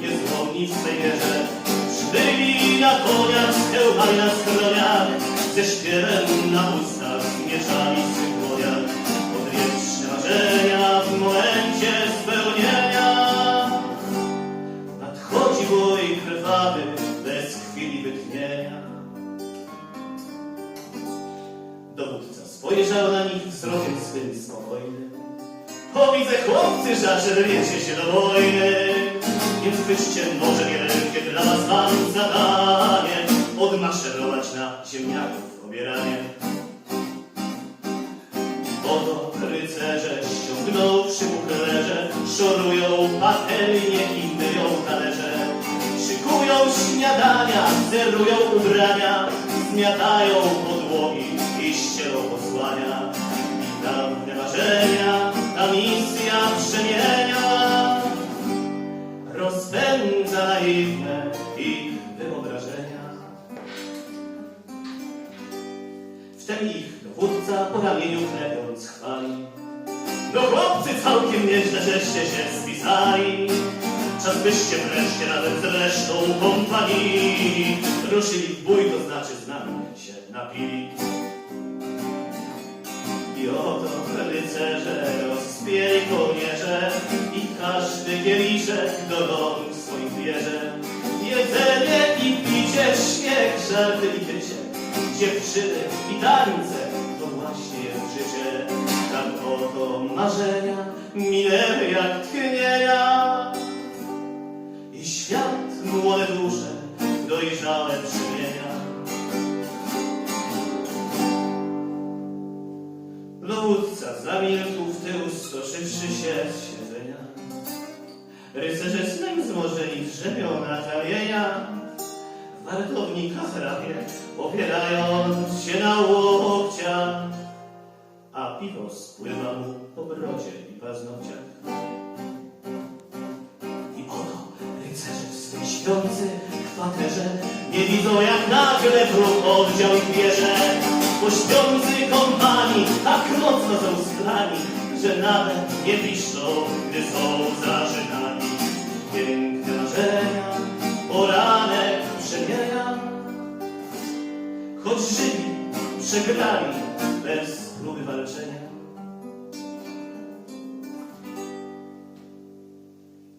niezłomni w swej wierze. Przybyli na koniach, hełmali na skroniach, ze śpiewem na ustach, w swych dłoniach. Odwieczne marzenia w momencie spełnienia. Nadchodzi bój krwawy, bez chwili wytchnienia. Dowódca spojrzał na nich wzrokiem swym spokojnym. O, widzę chłopcy, że rwiecie się do wojny. Więc wyście może wielkie dla was mam zadanie. Odmaszerować na ziemniaków obieranie. Oto rycerze ściągnąwszy buklerze, szorują patelnie i myją talerze. Szykują śniadania, zerują ubrania, zmiatają podłogi i ścielą posłania. I dawne marzenia, ta misja przemienia, rozpędza naiwne ich wyobrażenia. Wtem ich dowódca po ramieniu klepiąc chwali. No chłopcy, całkiem nieźle żeście się spisali. Czas byście wreszcie razem z resztą kompanii ruszyli w bój, to znaczy z nami się napili. I oto rycerze i każdy kieliszek do rąk swoich bierze. Jedzenie i picie, śmiech, żarty i krycie, dziewczyny i tańce, to właśnie jest życie. Tak oto marzenia minęły jak tchnienia i świat młode dusze dojrzałe przymienia. Dowódca zamilkł w tył, stoszywszy się z siedzenia. Rycerze snem zmorzeni drzewią na kamienia. Wartownika zrabie, opierając się na łokciach. A piwo spływa mu po brodzie i paznokciach. I oto rycerze w swej śpiący kwaterze nie widzą jak nagle wróg oddział ich bierze. Bo śpiący kompanii tak mocno są że nawet nie piszą, gdy są zażynani. Piękne marzenia, poranek przemienia. Choć żyli, przegrali bez próby walczenia.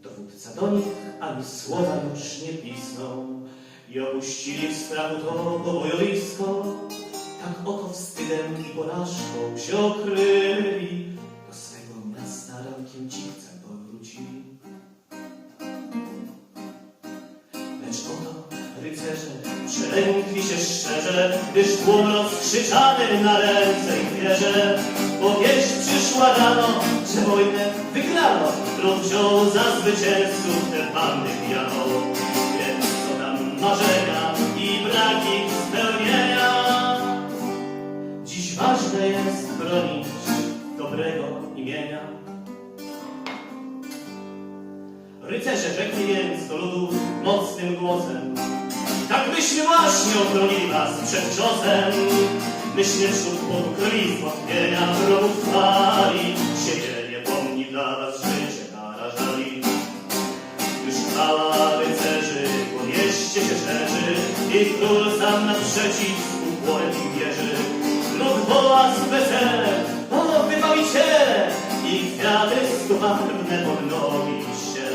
Dowódca do nich ani słowa już nie pisnął i opuścili w strachu to pobojowisko. Tak oto wstydem i porażką się okryli, do swego miasta rankiem cichcem powrócili. Lecz oto rycerze przelękli się szczerze, gdyż tłum rozkrzyczany na ręce ich bierze. Bo wieść przyszła rano, że wojnę wygrano, którą wziął za zwycięzców te panny pijano. Więc co tam marzenia i braki ważne jest bronić dobrego imienia. Rycerze rzekli więc do ludu mocnym głosem. Tak myśmy właśnie obronili was przed ciosem. Myśmy wśród płotu krwi zwątpienia wrogów chwali. Siebie niepomni dla was życie narażali. Już chwała rycerzy po mieście się szerzy i król sam naprzeciw Z weselem, o wybawiciele i kwiaty skubawne pod nogi się.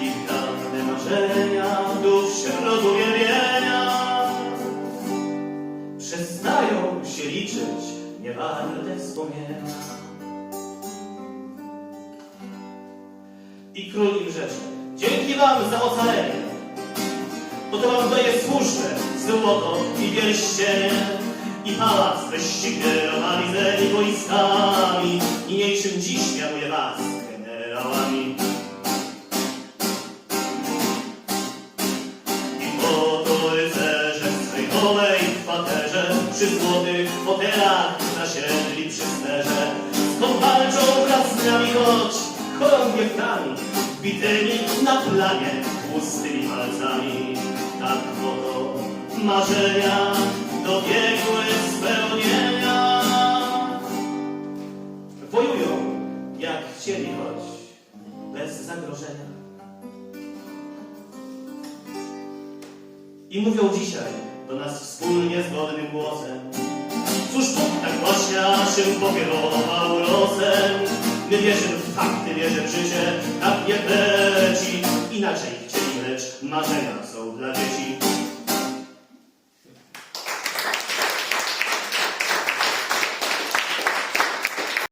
Ich dawne marzenia duch wśród uwielbienia przestają się liczyć niewarte wspomnienia. I król im rzecze, dzięki wam za ocalenie, Oto wam daję słuszne złoto i pierścienie i pałac weźcie kierowali zemi wojskami niniejszym dziś mianuje was generałami. I oto rycerze w swej nowej kwaterze przy złotych fotelach zasiedli przy sterze. Skąd walczą wraz z nami choć chorągiewkami, bitymi na planie tłustymi palcami. Tak oto marzenia dobiegły spełnienia. Wojują, jak chcieli, choć bez zagrożenia. I mówią dzisiaj do nas wspólnie z godnym głosem. Cóż Bóg tak właśnie naszym pokierował losem. My wierzymy w fakty, wierzę w życie, tak jak leci. Inaczej chcieli, lecz marzenia są dla dzieci.